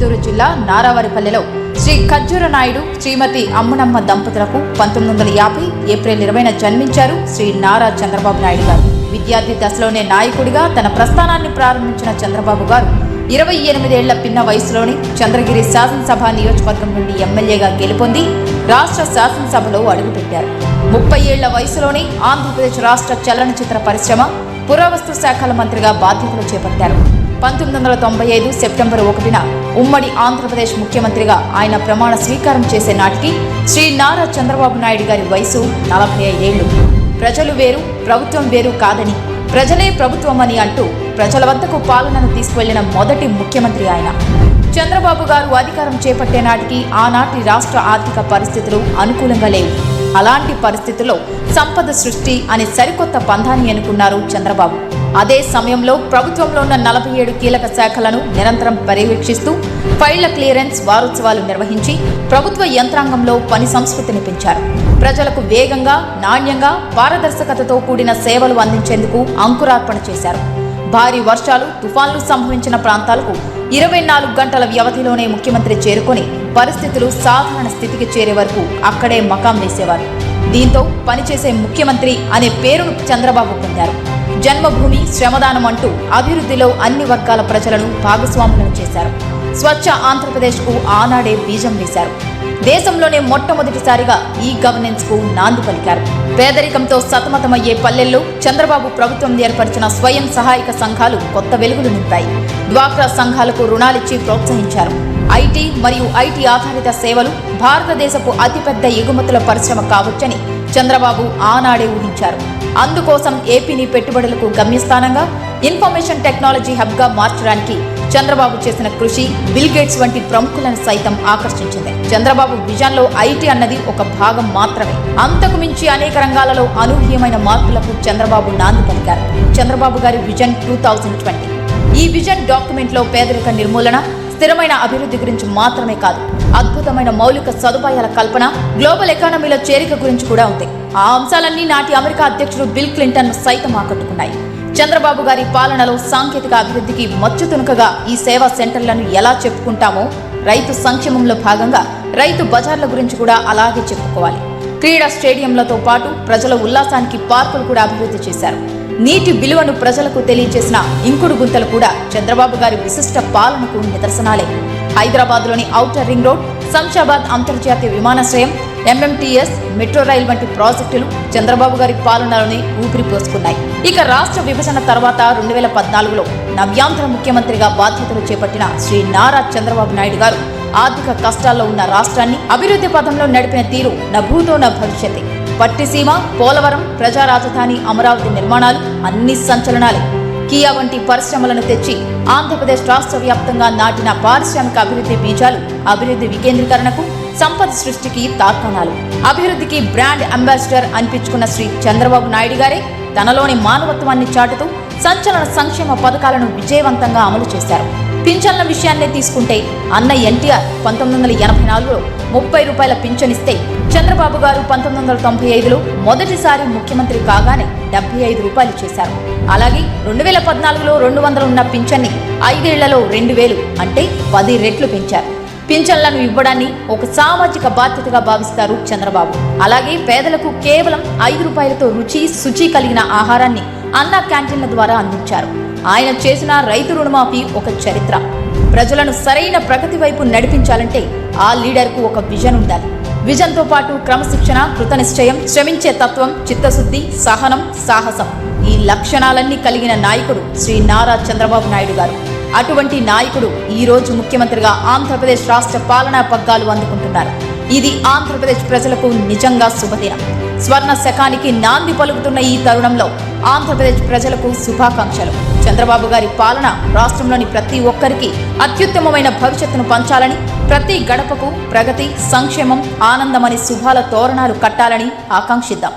చిత్తూరు జిల్లా నారావారిపల్లెలో శ్రీ ఖర్జూర నాయుడు శ్రీమతి అమ్మునమ్మ దంపతులకు పంతొమ్మిది వందల యాభై ఏప్రిల్ ఇరవైన జన్మించారు శ్రీ నారా చంద్రబాబు నాయుడు గారు. విద్యార్థి దశలోనే నాయకుడిగా తన ప్రస్థానాన్ని ప్రారంభించిన చంద్రబాబు గారు ఇరవై ఎనిమిదేళ్ళ పిన్న వయసులోని చంద్రగిరి శాసనసభ నియోజకవర్గం నుండి ఎమ్మెల్యేగా గెలుపొంది రాష్ట్ర శాసనసభలో అడుగుపెట్టారు. ముప్పై ఏళ్ళ వయసులోనే ఆంధ్రప్రదేశ్ రాష్ట్ర చలనచిత్ర పరిశ్రమ పురావస్తు శాఖల మంత్రిగా బాధ్యతలు చేపట్టారు. పంతొమ్మిది వందల తొంభై ఐదు సెప్టెంబర్ ఒకటిన ఉమ్మడి ఆంధ్రప్రదేశ్ ముఖ్యమంత్రిగా ఆయన ప్రమాణ స్వీకారం చేసే నాటికి శ్రీ నారా చంద్రబాబు నాయుడు గారి వయసు నలభై ఐదేళ్ళు ప్రజలు వేరు ప్రభుత్వం వేరు కాదని ప్రజలే ప్రభుత్వం అని అంటూ ప్రజల వద్దకు పాలనను తీసుకువెళ్ళిన మొదటి ముఖ్యమంత్రి ఆయన. చంద్రబాబు గారు అధికారం చేపట్టే నాటికి ఆనాటి రాష్ట్ర ఆర్థిక పరిస్థితులు అనుకూలంగా లేవు. అలాంటి పరిస్థితుల్లో సంపద సృష్టి అనే సరికొత్త పంధాన్ని ఎన్నుకున్నారు చంద్రబాబు. అదే సమయంలో ప్రభుత్వంలో ఉన్న నలభై ఏడు కీలక శాఖలను నిరంతరం పర్యవేక్షిస్తూ ఫైళ్ళ క్లియరెన్స్ వారోత్సవాలు నిర్వహించి ప్రభుత్వ యంత్రాంగంలో పని సంస్కృతిని పెంచారు. ప్రజలకు వేగంగా నాణ్యంగా పారదర్శకతతో కూడిన సేవలు అందించేందుకు అంకురార్పణ చేశారు. భారీ వర్షాలు తుఫాన్లు సంభవించిన ప్రాంతాలకు ఇరవై నాలుగు గంటల వ్యవధిలోనే ముఖ్యమంత్రి చేరుకొని పరిస్థితులు సాధారణ స్థితికి చేరే వరకు అక్కడే మకాం వేసేవారు. దీంతో పనిచేసే ముఖ్యమంత్రి అనే పేరును చంద్రబాబు పొందారు. జన్మభూమి శ్రమదానం అంటూ అభివృద్ధిలో అన్ని వర్గాల ప్రజలను భాగస్వాములను చేశారు. స్వచ్ఛ ఆంధ్రప్రదేశ్కు ఆనాడే బీజం వేశారు. దేశంలోనే మొట్టమొదటిసారిగా ఈ గవర్నెన్స్కు నాంది పలికారు. పేదరికంతో సతమతమయ్యే పల్లెల్లో చంద్రబాబు ప్రభుత్వం ఏర్పరిచిన స్వయం సహాయక సంఘాలు కొత్త వెలుగులు నింపాయి. డ్వాక్రా సంఘాలకు రుణాలిచ్చి ప్రోత్సహించారు. ఐటీ మరియు ఐటీ ఆధారిత సేవలు భారతదేశపు అతిపెద్ద ఎగుమతుల పరిశ్రమ కావచ్చని చంద్రబాబు ఆనాడే ఊహించారు. అందుకోసం ఏపీని పెట్టుబడులకు గమ్యస్థానంగా ఇన్ఫర్మేషన్ టెక్నాలజీ హబ్గా మార్చడానికి చంద్రబాబు చేసిన కృషి బిల్ గేట్స్ వంటి ప్రముఖులను సైతం ఆకర్షించింది. చంద్రబాబు విజన్లో ఐటీ అన్నది ఒక భాగం మాత్రమే. అంతకు మించి అనేక రంగాలలో అనూహ్యమైన మార్పులకు చంద్రబాబు నాంది పలికారు. చంద్రబాబు గారి విజన్ టూ థౌజండ్ ట్వంటీ. ఈ విజన్ డాక్యుమెంట్లో పేదరిక నిర్మూలన స్థిరమైన అభివృద్ధి గురించి మాత్రమే కాదు అద్భుతమైన మౌలిక సదుపాయాల కల్పన గ్లోబల్ ఎకానమీలో చేరిక గురించి కూడా ఉంది. ఆ అంశాలన్నీ నాటి అమెరికా అధ్యక్షుడు బిల్ క్లింటన్ సైతం ఆకట్టుకున్నాయి. చంద్రబాబు గారి పాలనలో సాంకేతిక అభివృద్ధికి మచ్చు తునుకగా ఈ సేవా సెంటర్లను ఎలా చెప్పుకుంటామో రైతు సంక్షేమంలో భాగంగా రైతు బజార్ల గురించి కూడా అలాగే చెప్పుకోవాలి. క్రీడా స్టేడియంలతో పాటు ప్రజల ఉల్లాసానికి పార్కులు కూడా అభివృద్ధి చేశారు. నీటి విలువను ప్రజలకు తెలియజేసిన ఇంకుడు గుంతలు కూడా చంద్రబాబు గారి విశిష్ట పాలనకు నిదర్శనాలే. హైదరాబాద్లోని ఔటర్ రింగ్ రోడ్ శంషాబాద్ అంతర్జాతీయ విమానాశ్రయం ఎంఎంటీఎస్ మెట్రో రైల్ వంటి ప్రాజెక్టులు చంద్రబాబు గారి పాలనలోనే ఊపిరి పోసుకున్నాయి. ఇక రాష్ట్ర విభజన తర్వాత రెండు వేల పద్నాలుగులో నవ్యాంధ్ర ముఖ్యమంత్రిగా బాధ్యతలు చేపట్టిన శ్రీ నారా చంద్రబాబు నాయుడు గారు ఆర్థిక కష్టాల్లో ఉన్న రాష్ట్రాన్ని అభివృద్ధి పథంలో నడిపిన తీరు నభూతో నా భవిష్యత్తే పట్టిసీమ పోలవరం ప్రజా రాజధాని అమరావతి నిర్మాణాలు అన్ని సంచలనాలే. కియా వంటి పరిశ్రమలను తెచ్చి ఆంధ్రప్రదేశ్ రాష్ట్ర వ్యాప్తంగా నాటిన పారిశ్రామిక అభివృద్ధి బీజాలు అభివృద్ధి వికేంద్రీకరణకు సంపద సృష్టికి తార్కాణాలు. అభివృద్ధికి బ్రాండ్ అంబాసిడర్ అనిపించుకున్న శ్రీ చంద్రబాబు నాయుడు గారే తనలోని మానవత్వాన్ని చాటుతూ సంచలన సంక్షేమ పథకాలను విజయవంతంగా అమలు చేశారు. పింఛన్ల విషయాన్నే తీసుకుంటే అన్న ఎన్టీఆర్ పంతొమ్మిది వందల ఎనభై నాలుగులో ముప్పై రూపాయల పింఛన్ ఇస్తే చంద్రబాబు గారు పంతొమ్మిది వందల తొంభై ఐదులో మొదటిసారి ముఖ్యమంత్రి కాగానే డెబ్బై ఐదు రూపాయలు చేశారు. అలాగే రెండు వేల పద్నాలుగులో రెండు వందలు ఉన్న పింఛన్ని ఐదేళ్ళలో రెండు వేలు అంటే పది రెట్లు పెంచారు. పింఛన్లను ఇవ్వడాన్ని ఒక సామాజిక బాధ్యతగా భావిస్తారు చంద్రబాబు. అలాగే పేదలకు కేవలం ఐదు రూపాయలతో రుచి శుచి కలిగిన ఆహారాన్ని అన్న క్యాంటీన్ల ద్వారా అందించారు. ఆయన చేసిన రైతు రుణమాఫీ ఒక చరిత్ర. ప్రజలను సరైన ప్రగతి వైపు నడిపించాలంటే ఆ లీడర్కు ఒక విజన్ ఉండాలి. విజన్తో పాటు క్రమశిక్షణ కృతనిశ్చయం శ్రమించే తత్వం చిత్తశుద్ధి సహనం సాహసం ఈ లక్షణాలన్నీ కలిగిన నాయకుడు శ్రీ నారా చంద్రబాబు నాయుడు గారు. అటువంటి నాయకుడు ఈ రోజు ముఖ్యమంత్రిగా ఆంధ్రప్రదేశ్ రాష్ట్ర పాలనా పగ్గాలు అందుకుంటున్నారు. ఇది ఆంధ్రప్రదేశ్ ప్రజలకు నిజంగా శుభదినం. స్వర్ణ శకానికి నాంది పలుకుతున్న ఈ తరుణంలో ఆంధ్రప్రదేశ్ ప్రజలకు శుభాకాంక్షలు. చంద్రబాబు గారి పాలన రాష్ట్రంలోని ప్రతి ఒక్కరికి అత్యుత్తమమైన భవిష్యత్తును పంచాలని ప్రతి గడపకు ప్రగతి సంక్షేమం ఆనందమని శుభాల తోరణాలు కట్టాలని ఆకాంక్షిద్దాం.